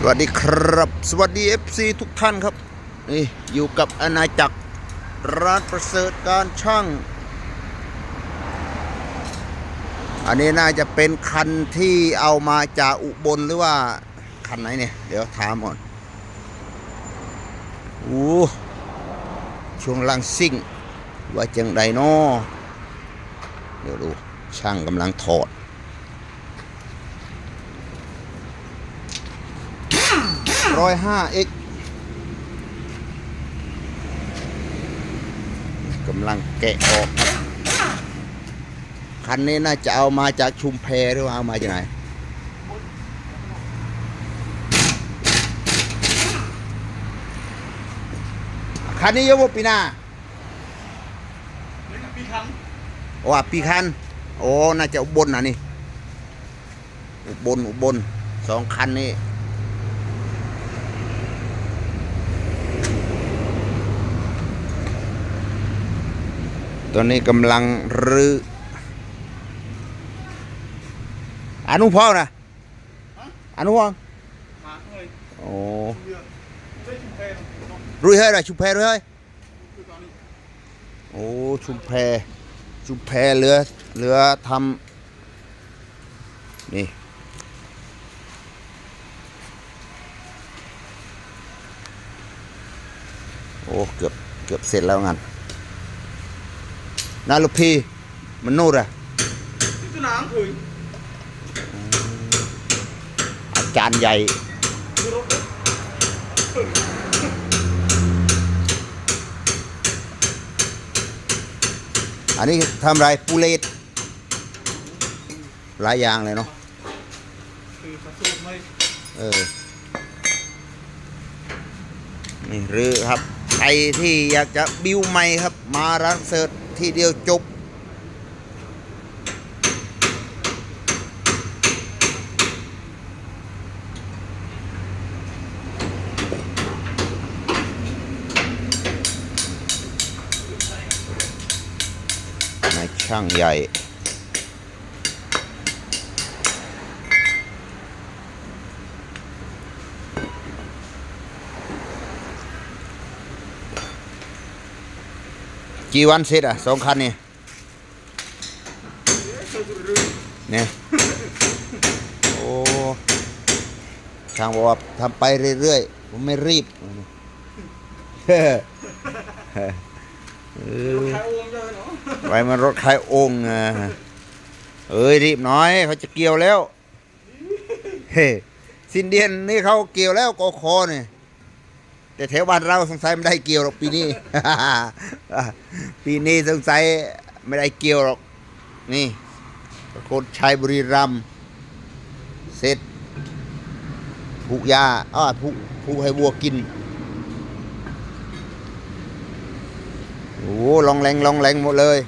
สวัสดีครับ สวัสดี FC ทุกท่านครับ นี่อยู่กับอาณาจักรร้านประเสริฐการช่าง อันนี้น่าจะเป็นคันที่เอามาจากอุบลหรือว่า คันไหนเนี่ย เดี๋ยวถามก่อนโอ้ช่วงล่างซิ่ง ว่าจังไดนอเดี๋ยวดูช่างกำลังถอด ร้อยห้าเอ็กกำลังแกะออกครับคันนี้น่าจะเอามาจากชุมแพหรือว่าเอามาจากไหนคันนี้เยอะบ่ปีหน้าปีครั้งโอ้อะปีคันโอ้น่าจะอุบลนะนี่อุบลอุบลสองคันนี้ ตอนนี้กำลังรื้ออนุพ่อนะอนุพ่อมาเลยโอ้เรือใช้ชุมแพรเนาะรุ่ยเฮ้ยนะชุมแพรุ่ยเฮ้ยคือตอนนี้โอ้ชุมแพชุมแพเรือเรือทำนี่โอ้เกือบเกือบเสร็จแล้วงั้น นาลูกพี่มันนู่นอะที่ตัวน้ำคืออาจารย์ใหญ่คือรถเอ้ยอันนี้ทำไรปูเลตหลายอย่างเลยเนาะคือสัดส่วนไม่เออ นี่หรือครับ ใครที่อยากจะบิวใหม่ครับ มาร้านเสิร์ช ทีเดียวจบนช่างใหญ่ กี่วันเสร็จอะสองคันนี่เนี่ยโอ้ช่างบอกว่าทำไปเรื่อยๆ ผมไม่รีบเออรถไทยโอมใช่ไหมเนาะไว้มันรถใครองค์อะเอ้ยรีบหน้อย เขาจะเกี่ยวแล้ว เฮ้สินเดียนนี่เขาเกี่ยวแล้วกอคอเนี่ย แต่แถวบ้านเราสงสัยไม่ได้เกี่ยวหรอกปีนี้ ปีนี้สงสัยไม่ได้เกี่ยวหรอกนี่โคตรชัยบุรีรัมเสร็จผูกยาอ้าผูกผูกให้วัวกินโอ้ลองแรงลองแรงหมดเลย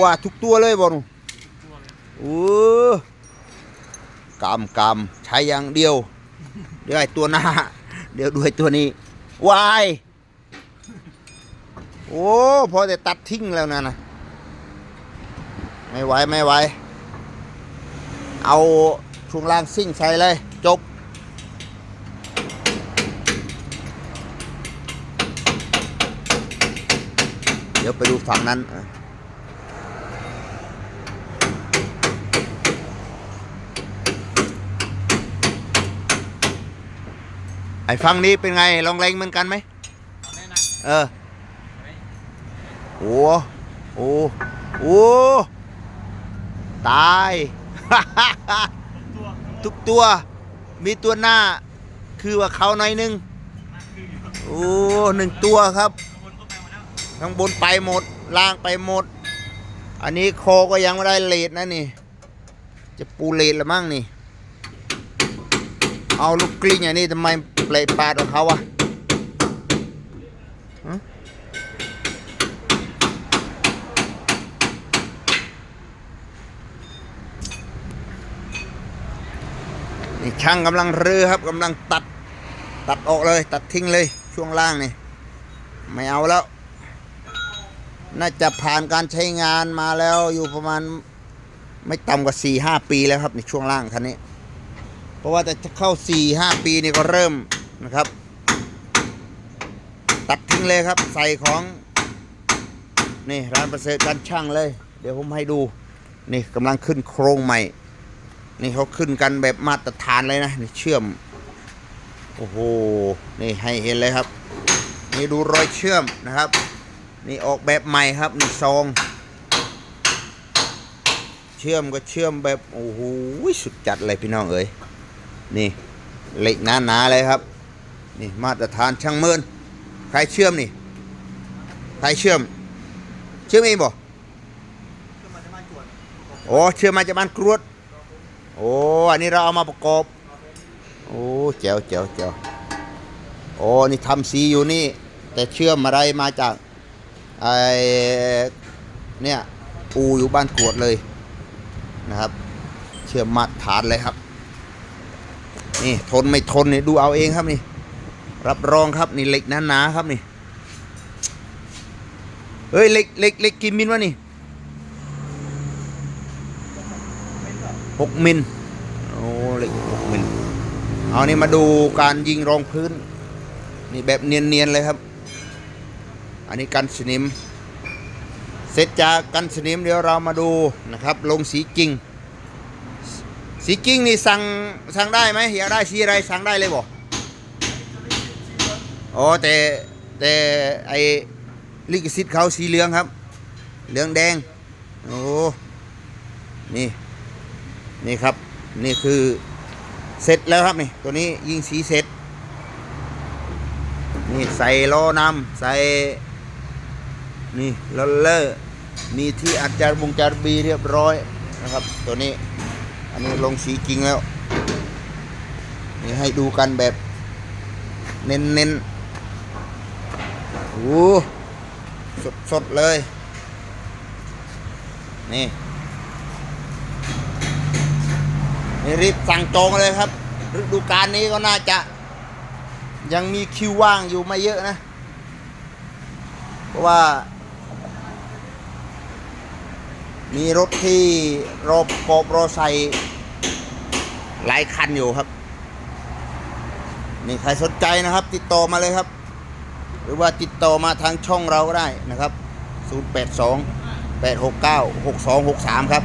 ว้าทุกตัวเลยบอลโอ้กำกำใช้อย่างเดียวเดี๋ยวไอ้ตัวหน้า เดี๋ยวด้วยตัวนี้วายโอ้พอแต่ตัดทิ้งแล้วนะนะไม่ไหวไม่ไหวเอาช่วงล่างซิ่งใส่เลย จบ เดี๋ยวไปดูฝั่งนั้น ไอ้ฝั่งนี้เป็นไงลองแรงเหมือนกันไหมเออโอ้โอ้โอ้ตาย ทุกตัว มีตัวหน้า คือว่าเขาหน่อยหนึง โอ้หนึ่งตัวครับข้างบนไปหมดแล้วข้างบนไปหมด ล่างไปหมด อันนี้โคก็ยังไม่ได้เลดนะนี่ จะปูเลดละมั่งนี่ เอาลูกกลิ้งอย่างนี้ทำไมเปลยปาดของเขาวะฮะนี่ช่างกำลังรื้อครับกำลังตัดตัดออกเลย ตัดทิ้งเลยช่วงล่างนี่ไม่เอาแล้ว น่าจะผ่านการใช้งานมาแล้วอยู่ประมาณไม่ต่ำกว่าสี่ห้าปีแล้วครับในช่วงล่างคันนี้ พราะว่าจะเข้าสี่ห้าปีนี่ก็เริ่มนะครับ ตัดทิ้งเลยครับ ใส่ของ นี่ร้านประเสริฐการช่างเลย เดี๋ยวผมให้ดู นี่กำลังขึ้นโครงใหม่ นี่เขาขึ้นกันแบบมาตรฐานเลยนะ นี่เชื่อม โอ้โห นี่ให้เห็นเลยครับ นี่ดูรอยเชื่อมนะครับ นี่ออกแบบใหม่ครับ นี่ซองเชื่อมก็เชื่อมแบบ โอ้โหสุดจัดเลยพี่น้องเอ๋ย นี่เหล็กหนาๆเลยครับ นี่มาตรฐานช่างเมินใครเชื่อมนี่ใครเชื่อม เชื่อมเองบ่โอ้เชื่อมมาจากบ้านกรวดโอ้อันนี้เราเอามาประกอบโอ้แจ๋วแจ๋วแจ๋วโอ้นี่ทำสีอยู่นี่ แต่เชื่อมอะไรมาจากไอเนี่ยอูอยู่บ้านกรวดเลยนะครับ เชื่อมมาตรฐานเลยครับ นี่ทนไม่ทนนี่ดูเอาเองครับนี่ รับรองครับนี่เหล็กหนาๆครับนี่เฮ้ยเหล็กเหล็กเหล็กกี่มิลวะนี่หกมิลโอ้เหล็กหกมิลเอานี่มาดูการยิงรองพื้น นี่แบบเนียนๆเลยครับ อันนี้กันสนิม เสร็จจากกันสนิมเดี๋ยวเรามาดูนะครับ ลงสีจริง สีจริงนี่สั่งสั่งได้ไหมอยากได้สีอะไรสั่งได้เลยบ่โอ้แต่แต่ไอลิขสิทธิ์เขาสีเหลืองครับ เหลืองแดงโอ้นี่นี่ครับนี่คือเสร็จแล้วครับนี่ตัวนี้ยิงสีเสร็จนี่ใส่ล้อนำใส่นี่ลอลเลอร์มีที่อัดจารบงจารบีเรียบร้อยนะครับ ตัวนี้ อันนี้ลงสีจริงแล้ว นี่ให้ดูกันแบบ เน้นเน้นๆโอ้สดสดๆเลย นี่นี่รีบสั่งจองเลยครับ ฤดูกาลนี้ก็น่าจะ ยังมีคิวว่างอยู่ไม่เยอะนะ เพราะว่า มีรถที่รอปอบรอใส่หลายคันอยู่ครับ นี่ใครสนใจนะครับ ติดต่อมาเลยครับ หรือว่าติดต่อมาทางช่องเราก็ได้นะครับ 082 869 6263 ครับ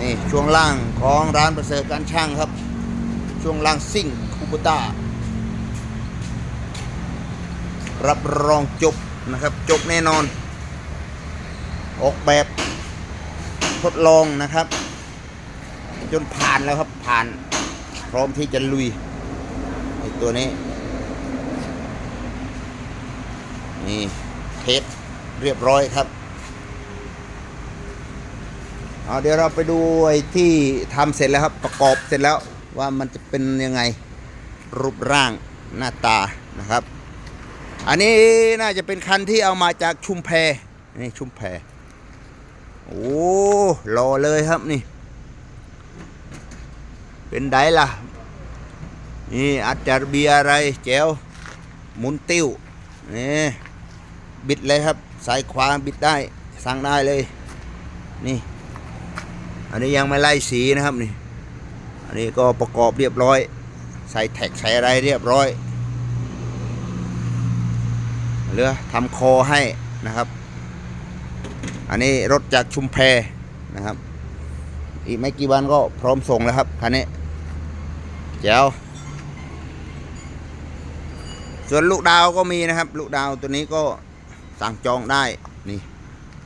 นี่ช่วงล่างของร้านประเสริฐการช่างครับ ช่วงล่างซิ่งคูปต้ารับรองจบนะครับ จบแน่นอน ออกแบบทดลองนะครับ จนผ่านแล้วครับผ่าน พร้อมที่จะลุยไอตัวนี้ นี่เทสเรียบร้อยครับเอาเดี๋ยวเราไปดูไอ้ที่ทำเสร็จแล้วครับประกอบเสร็จแล้วว่ามันจะเป็นยังไงรูปร่างหน้าตานะครับ อันนี้น่าจะเป็นคันที่เอามาจากชุมแพนี่ชุมแพ โอ้รอเลยครับนี่ เป็นไดล่ะ นี่อัดจารเบียอะไรแจวหมุนติ้วนี่บิดเลยครับ สายขวาบิดได้ สั่งได้เลย นี่ อันนี้ยังไม่ไล่สีนะครับนี่ อันนี้ก็ประกอบเรียบร้อย ใส่แท็กใส่อะไรเรียบร้อยเหลือทำคอให้นะครับ อันนี้รถจากชุมแพนะครับ อีกไม่กี่วันก็พร้อมส่งแล้วครับคันนี้แจ๋วส่วนลูกดาวก็มีนะครับ ลูกดาวตัวนี้ก็สั่งจองได้นี่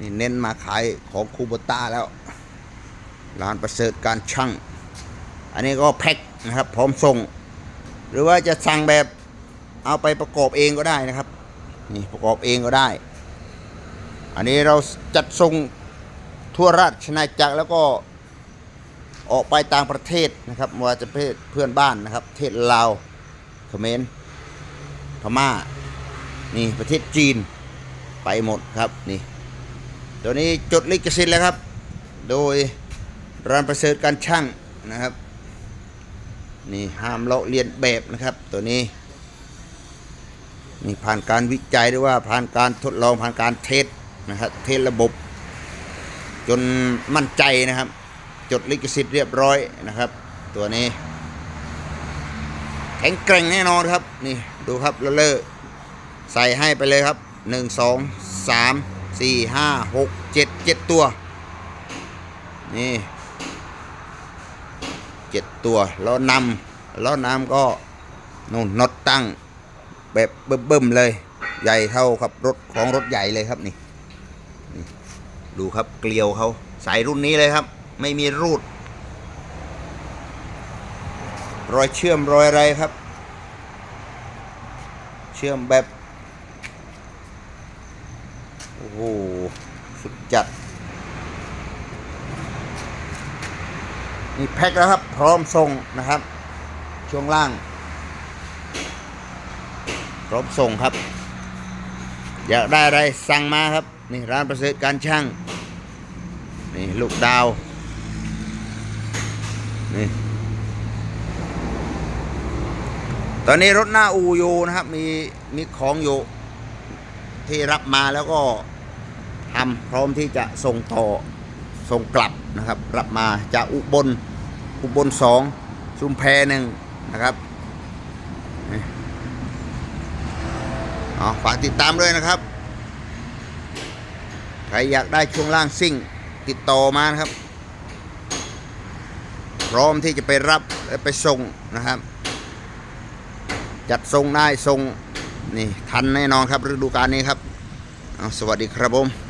นี่เน้นมาขายของคูโบต้าแล้วร้านประเสริฐการช่าง อันนี้ก็แพ็คนะครับพร้อมส่ง หรือว่าจะสั่งแบบเอาไปประกอบเองก็ได้นะครับ นี่ประกอบเองก็ได้ อันนี้เราจัดส่งทั่วราชนาจักรแล้วก็ออกไปต่างประเทศนะครับไม่ว่าจะประเทศเพื่อนบ้านนะครับประเทศลาวเขมรพม่านี่ประเทศจีนไปหมดครับนี่ตัวนี้จดลิขสิทธิ์แล้วครับ โดยร้านประเสริฐการช่างนะครับนี่ห้ามเลาะเลียนแบบนะครับตัวนี้นี่ผ่านการวิจัยหรือว่าผ่านการทดลองผ่านการเทส นะครับเทสระบบ จนมั่นใจนะครับ จดลิขสิทธิ์เรียบร้อยนะครับ ตัวนี้ แข็งแกร่งแน่นอนครับ นี่ดูครับเลเลอะใส่ให้ไปเลยครับหนึ่งสองสามสี่ห้าหกเจ็ดเจ็ดตัว นี่เจ็ดตัวแล้วนำแล้วน้ำก็นู่นน็อตตั้งแบบเบิ่มๆเลย ใหญ่เท่ากับรถของรถใหญ่เลยครับนี่ ดูครับเกลียวเขาสายรุ่นนี้เลยครับ ไม่มีรูด รอยเชื่อมรอยอะไรครับ เชื่อมแบบ โอ้โห สุดจัด นี่แพ็คแล้วครับ พร้อมส่งนะครับ ช่วงล่าง พร้อมส่งครับ อยากได้อะไรสั่งมาครับ นี่ร้านประเสริฐการช่าง นี่ลูกดาว นี่ ตอนนี้รถหน้าอูอยู่นะครับ มีมีของอยู่ที่รับมาแล้วก็ทำพร้อมที่จะส่งต่อส่งกลับนะครับ รับมาจากอุบล อุบลสองชุมแพหนึ่งนะครับอ๋อฝากติดตามด้วยนะครับ ใครอยากได้ช่วงล่างซิ่ง ติดต่อมานะครับ พร้อมที่จะไปรับและไปส่งนะครับ จัดส่งได้ส่งนี่ทันแน่นอนครับฤดูกาลนี้ครับ สวัสดีครับผม